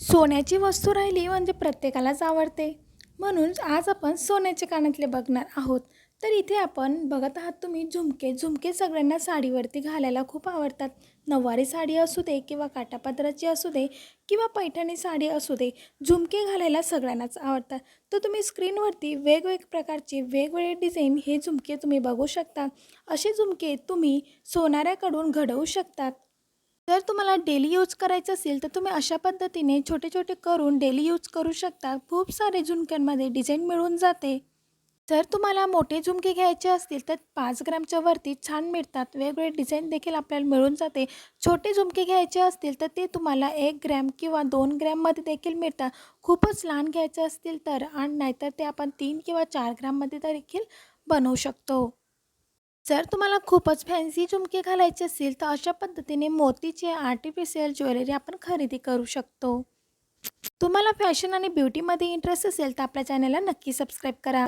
सोन्याची वस्तू राहिली म्हणजे प्रत्येकालाच आवडते. म्हणून आज आपण सोन्याचे कानातले बघणार आहोत. तर इथे आपण बघत आहात तुम्ही झुमके. झुमके सगळ्यांना साडीवरती घालायला खूप आवडतात. नऊवारी साडी असू दे किंवा काटापदराची असू दे किंवा पैठणी साडी असू दे झुमके घालायला सगळ्यांनाच आवडतात. तर तुम्ही स्क्रीनवरती वेगवेगळ्या प्रकारचे वेगवेगळे डिझाईन हे झुमके तुम्ही बघू शकता. असे झुमके तुम्ही सोनाऱ्याकडून घडवू शकतात. जर तुम्हाला डेली यूज करायचं असेल तर तुम्ही अशा पद्धतीने छोटे छोटे करून डेली यूज करू शकता. खूप सारे झुमक्यांमध्ये डिझाईन मिळून जाते. जर तुम्हाला मोठे झुमके घ्यायचे असतील तर पाच ग्रामच्या वरती छान मिळतात. वेगवेगळे डिझाईन देखील आपल्याला मिळून जाते. छोटे झुमके घ्यायचे असतील तर ते तुम्हाला एक ग्रॅम किंवा दोन ग्रॅममध्ये देखील मिळतात. खूपच लहान घ्यायचे असतील तर आणि नाहीतर ते आपण तीन किंवा चार ग्राममध्ये देखील बनवू शकतो. जर तुम्हाला खूपच फॅन्सी झुमके घालायचे असतील तर अशा पद्धतीने मोतीचे आर्टिफिशियल ज्वेलरी आपण खरेदी करू शकतो. तुम्हाला फॅशन आणि ब्युटीमध्ये इंटरेस्ट असेल तर आपल्या चॅनलला नक्की सबस्क्राईब करा.